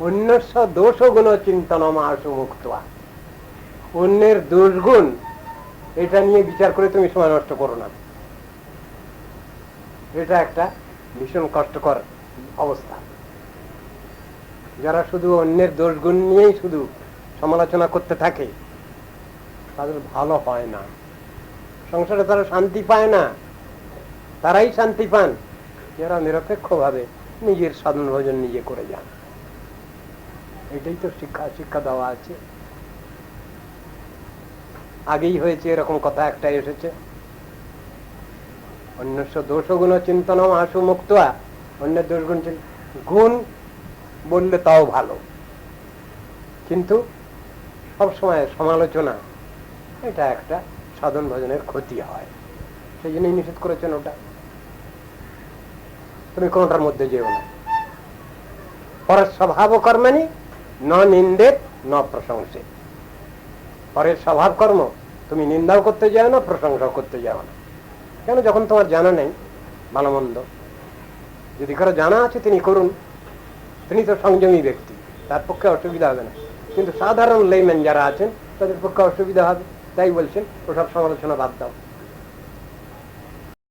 অন্যস্ব দোষ গুণ চিন্তন মাসু মুক্ত অন্যের দোষগুণ, এটা নিয়ে বিচার করে তুমি সময় নষ্ট করো না। এটা একটা ভীষণ কষ্টকর অবস্থা। যারা শুধু অন্যের দোষগুণ নিয়েই শুধু সমালোচনা করতে থাকে, তাদের ভালো হয় না। সংসারে তারা শান্তি পায় না। তারাই শান্তি পান। যারা নিরপেক্ষভাবে নিজের সাধন ভোজন নিজে করে যান। এটাই তো শিক্ষা শিক্ষা দেওয়া আছে। আগেই হয়েছে, এরকম কথা একটা এসেছে। অন্যস্ব দোষগুণ চিন্তন আশু মুক্ত অন্যের দোষগুণ চিন- গুণ বললে তাও ভালো। কিন্তু সবসময় সমালোচনা, এটা একটা সাধন ভজনের ক্ষতি হয়। সেই জন্যই নিষেধ করেছেন ওটা। তুমি কোনটার মধ্যে যেও না। পরের স্বভাব কর্মানি ন ন প্রশংসে। পরের স্বভাব কর্ম, তুমি নিন্দাও করতে যাও না, প্রশংসাও করতে যাও না। কেন? যখন তোমার জানা নেই, ভালো মন্দ। যদি কারও জানা আছে, তিনি করুন। তিনি তো সংযমী ব্যক্তি, তার পক্ষে অসুবিধা হবে না। কিন্তু সাধারণ লেম্যান যারা আছেন, তাদের পক্ষে অসুবিধা হবে। তাই বলছেন, ওসব সমালোচনা বাদ দাও।